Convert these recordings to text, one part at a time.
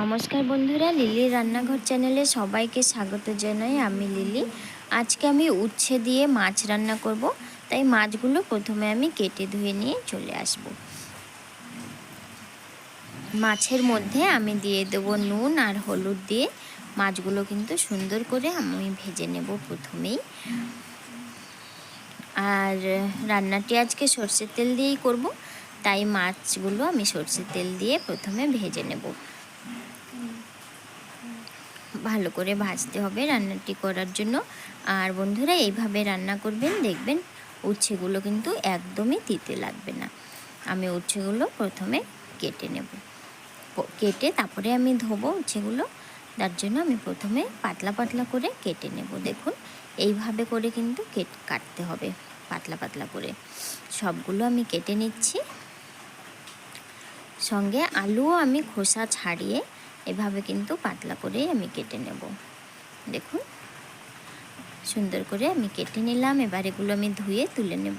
নমস্কার বন্ধুরা লিলির রান্নাঘর চ্যানেলে সবাইকে স্বাগত জানাই আমি লিলি। আজকে আমি উচ্ছে দিয়ে মাছ রান্না করব, তাই মাছগুলো প্রথমে আমি কেটে ধুয়ে নিয়ে চলে আসব। মাছের মধ্যে আমি দিয়ে দেবো নুন আর হলুদ দিয়ে, মাছগুলো কিন্তু সুন্দর করে আমি ভেজে নেব প্রথমেই। আর রান্নাটি আজকে সর্ষের তেল দিয়েই করব, তাই মাছগুলো আমি সর্ষের তেল দিয়ে প্রথমে ভেজে নেব। ভালো করে ভাজতে হবে রান্নাটি করার জন্য। আর বন্ধুরা, এইভাবে রান্না করবেন, দেখবেন উচ্ছেগুলো কিন্তু একদমই তিতে লাগবে না। আমি উচ্ছেগুলো প্রথমে কেটে নেব। কেটে তারপরে আমি ধোবো উচ্ছেগুলো। তার জন্য আমি প্রথমে পাতলা পাতলা করে কেটে নেব। দেখুন, এইভাবে করে কিন্তু কেট, কাটতে হবে পাতলা পাতলা করে। সবগুলো আমি কেটে নিচ্ছি। সঙ্গে আলুও আমি খোসা ছাড়িয়ে এভাবে কিন্তু পাতলা করেই আমি কেটে নেব। দেখুন, সুন্দর করে আমি কেটে নিলাম। এবার এগুলো আমি ধুয়ে তুলে নেব।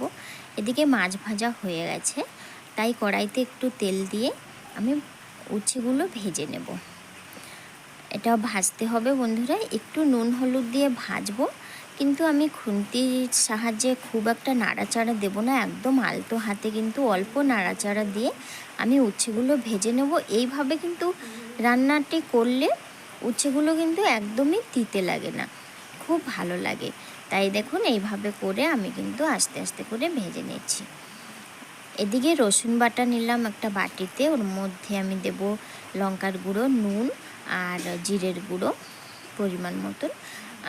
এদিকে মাছ ভাজা হয়ে গেছে, তাই কড়াইতে একটু তেল দিয়ে আমি উচ্ছেগুলো ভেজে নেব। এটা ভাজতে হবে বন্ধুরা, একটু নুন হলুদ দিয়ে ভাজবো, কিন্তু আমি খুন্তির সাহায্যে খুব একটা নাড়াচাড়া দেব না, একদম আলতো হাতে কিন্তু অল্প নাড়াচাড়া দিয়ে আমি উচ্ছেগুলো ভেজে নেব। এইভাবে কিন্তু রান্নাটি করলে উচ্ছেগুলো কিন্তু একদমই তিতে লাগে না, খুব ভালো লাগে। তাই দেখুন, এইভাবে করে আমি কিন্তু আস্তে আস্তে করে ভেজে নিচ্ছি। এদিকে রসুন বাটা নিলাম একটা বাটিতে, ওর মধ্যে আমি দেব লঙ্কার গুঁড়ো, নুন আর জিরের গুঁড়ো পরিমাণ মতন।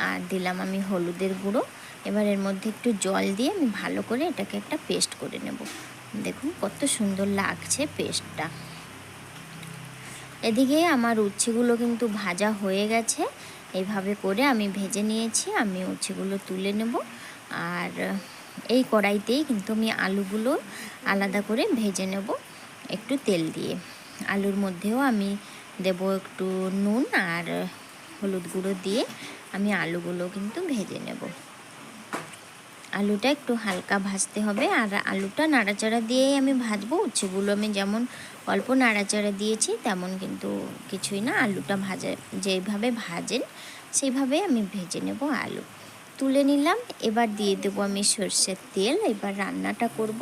আর দিলাম আমি হলুদের গুঁড়ো। এবার এর মধ্যে একটু জল দিয়ে আমি ভালো করে এটাকে একটা পেস্ট করে নেব। দেখুন কত সুন্দর লাগছে পেস্টটা। এদিকে আমার উচ্ছেগুলো কিন্তু ভাজা হয়ে গেছে। এইভাবে করে আমি ভেজে নিয়েছি, আমি উচ্ছেগুলো তুলে নেব। আর এই কড়াইতেই কিন্তু আমি আলুগুলো আলাদা করে ভেজে নেব একটু তেল দিয়ে। আলুর মধ্যেও আমি দেব একটু নুন আর হলুদ গুঁড়ো দিয়ে আমি আলুগুলো কিন্তু ভেজে নেব। আলুটা একটু হালকা ভাজতে হবে। আর আলুটা নাড়াচাড়া দিয়েই আমি ভাজবো। উচ্ছেগুলো আমি যেমন অল্প নাড়াচাড়া দিয়েছি, তেমন কিন্তু কিছুই না। আলুটা ভাজা যেইভাবে ভাজেন সেইভাবে আমি ভেজে নেব আলু। তুলে নিলাম। এবার দিয়ে দেবো আমি সর্ষের তেল। এবার রান্নাটা করব।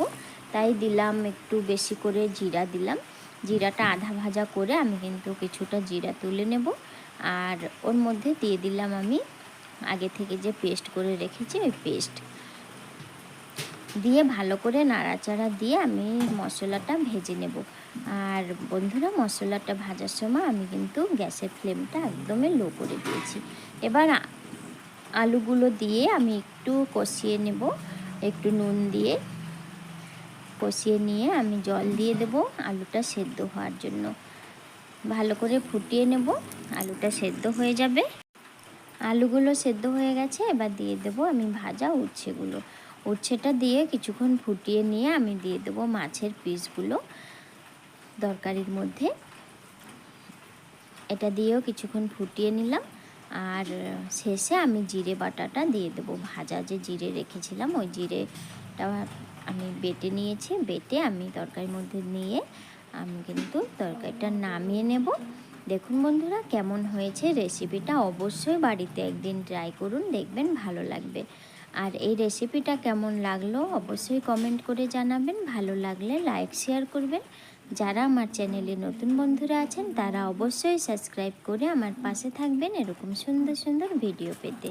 তাই দিলাম একটু বেশি করে জিরা দিলাম। জিরাটা আধা ভাজা করে আমি কিন্তু কিছুটা জিরা তুলে নেব। আর ওর মধ্যে দিয়ে দিলাম আমি আগে থেকে যে পেস্ট করে রেখেছি, ওই পেস্ট। দিয়ে ভালো করে নাড়াচাড়া দিয়ে আমি মশলাটা ভেজে নেব। আর বন্ধুরা, মশলাটা ভাজার সময় আমি কিন্তু গ্যাসের ফ্লেমটা একদমই লো করে দিয়েছি। এবার আলুগুলো দিয়ে আমি একটু কষিয়ে নেব। একটু নুন দিয়ে কষিয়ে নিয়ে আমি জল দিয়ে দেব আলুটা সেদ্ধ হওয়ার জন্য। ভালো করে ফুটিয়ে নেব, আলুটা সেদ্ধ হয়ে যাবে। আলুগুলো সেদ্ধ হয়ে গেছে, এবার দিয়ে দেব আমি ভাজা উচ্ছেগুলো। উচ্ছেটা দিয়ে কিছুক্ষণ ফুটিয়ে নিয়ে আমি দিয়ে দেবো মাছের পিসগুলো তরকারির মধ্যে। এটা দিয়েও কিছুক্ষণ ফুটিয়ে নিলাম। আর শেষে আমি জিরে বাটাটা দিয়ে দেবো। ভাজা যে জিরে রেখেছিলাম, ওই জিরেটা আমি বেটে নিয়েছি। বেটে আমি তরকারির মধ্যে নিয়ে আমি কিন্তু তরকারিটা নামিয়ে নেব। দেখুন বন্ধুরা, কেমন হয়েছে রেসিপিটা অবশ্যই বাড়িতে একদিন ট্রাই করুন। দেখবেন ভালো লাগবে। আর এই রেসিপিটা কেমন লাগল অবশ্যই কমেন্ট করে জানাবেন। ভালো লাগলে লাইক শেয়ার করবেন। যারা আমার চ্যানেলে নতুন বন্ধুরা আছেন, তারা অবশ্যই সাবস্ক্রাইব করে আমার পাশে থাকবেন এরকম সুন্দর সুন্দর ভিডিও পেতে।